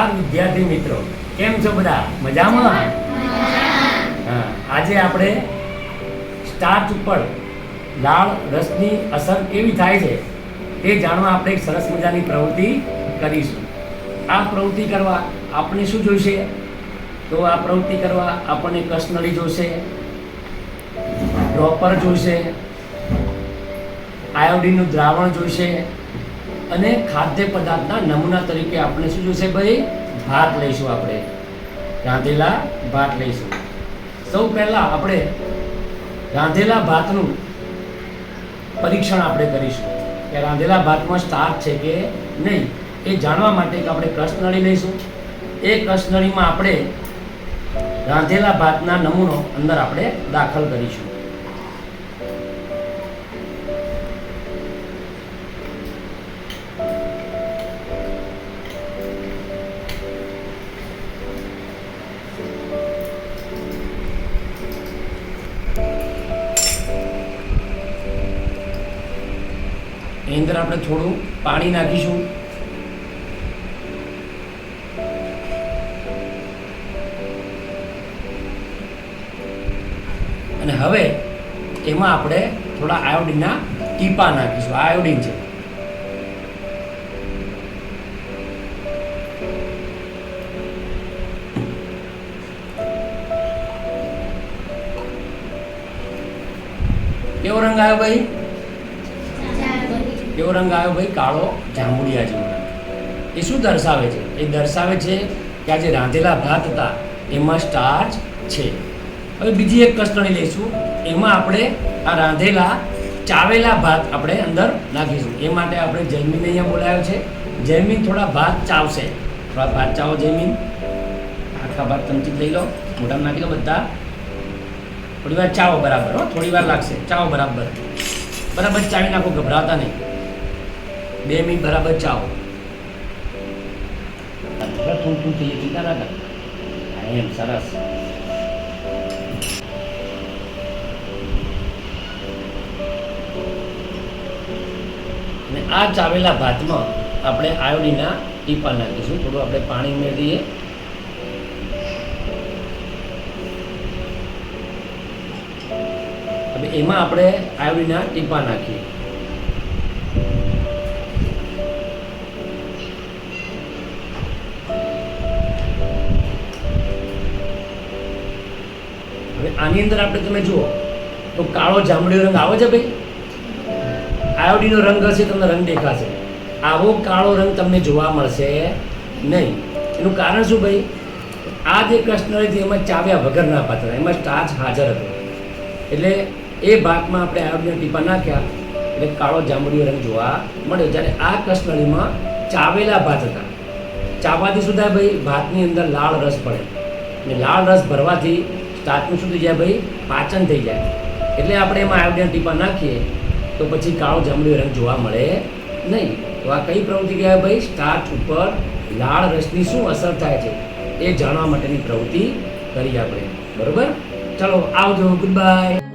નમસ્કાર વિદ્યાર્થી મિત્રો કેમ છો બધા? મજામાં? હા આજે આપણે સ્ટાર્ચ ઉપર લાળ રસની અસર કેવી થાય છે તે જાણવા આપણે એક સરસ મજાની પ્રવૃત્તિ કરીશું. આ પ્રવૃત્તિ કરવા આપણે શું જોઈશે? તો આ પ્રવૃત્તિ કરવા આપણને કસનળી જોશે ડ્રોપર જોઈશે આયોડીનનું દ્રાવણ જોઈશે અને ખાદ્ય પદાર્થના નમૂના તરીકે આપણે શું જોશે ભાઈ? ભાત લઈશું આપણે. રાંધેલા ભાત લઈશું. સૌ પહેલાં આપણે રાંધેલા ભાતનું પરીક્ષણ આપણે કરીશું. કે રાંધેલા ભાતમાં સ્ટાર્ચ છે કે નહીં, એ જાણવા માટે કે આપણે કસનળી લઈશું. એ કસનળીમાં આપણે રાંધેલા ભાતના નમૂનો અંદર આપણે દાખલ કરીશું. એની અંદર આપણે થોડું પાણી નાખીશું. અને હવે એમાં આપણે થોડા આયોડિનના ટીપા નાખીશું. આયોડિન છે. કેવો રંગ આવ્યો ભાઈ? કેવો રંગ આવ્યો, ભાઈ, કાળો જાંબુડિયા જેવો રંગ. એ શું દર્શાવે છે? એ દર્શાવે છે કે આ જે રાંધેલા ભાત હતા, એમાં સ્ટાર્ચ છે. હવે બીજી એક કસ્ટણી લઈશું. એમાં આપણે આ રાંધેલા, ચાવેલા ભાત આપણે અંદર નાખીશું. એ માટે આપણે જૈમીન અહીંયા બોલાયો છે. જૈમીન થોડા ભાત ચાવશે. થોડા ભાત ચાવો જૈમીન. આખા ભાત ચમચી લઈ લો. મોટા નાખી લો બધા. થોડી વાર ચાવો બરાબર, હો. થોડી વાર લાગશે. ચાવો બરાબર. બરાબર ચાવી નાખો, ગભરાતા નહીં. બે મિનિટ બરાબર ચાવો. થઈ સરસ. અને આ ચાવેલા ભાતમાં આપણે આયોડીના ટીપા નાખીશું. થોડું આપણે પાણી મેળવીએ હવે એમાં આપણે આયોડીના ટીપા નાખીએ. આની અંદર આપણે તમે જુઓ, તો કાળો જાંબડીનો રંગ આવે છે ભાઈ? આયોડીનો રંગ હશે, તમને રંગ દેખાશે. આવો કાળો રંગ તમને જોવા મળશે નહીં. એનું કારણ શું ભાઈ? આ જે કૃષ્ણ છે એમાં ચાવ્યા વગરના પાત્ર, એમાં સ્ટાર્ચ હાજર હતો. એટલે એ ભાગમાં આપણે આયોડીના ટીપા નાખ્યા, એટલે કાળો જાંબુડિયો રંગ જોવા મળ્યો. જ્યારે આ કસનળીમાં ચાવેલા ભાત હતા. ચાવવાથી થાય ભાઈ? ભાતની અંદર લાળ રસ પડે. અને લાળ રસ ભરવાથી સ્ટાર્ચનું શું થઈ જાય ભાઈ? પાચન થઈ જાય. એટલે આપણે એમાં આયોડીના ટીપા નાખીએ, તો પછી કાળો જાંબલી રંગ જોવા મળે નહીં. તો આ કઈ પ્રવૃત્તિ કહેવાય ભાઈ? સ્ટાર્ચ ઉપર લાળ રસની શું અસર થાય છે? એ જાણવા માટેની પ્રવૃત્તિ કરી આપણે. બરોબર? ચલો આવજો ગુડ બાય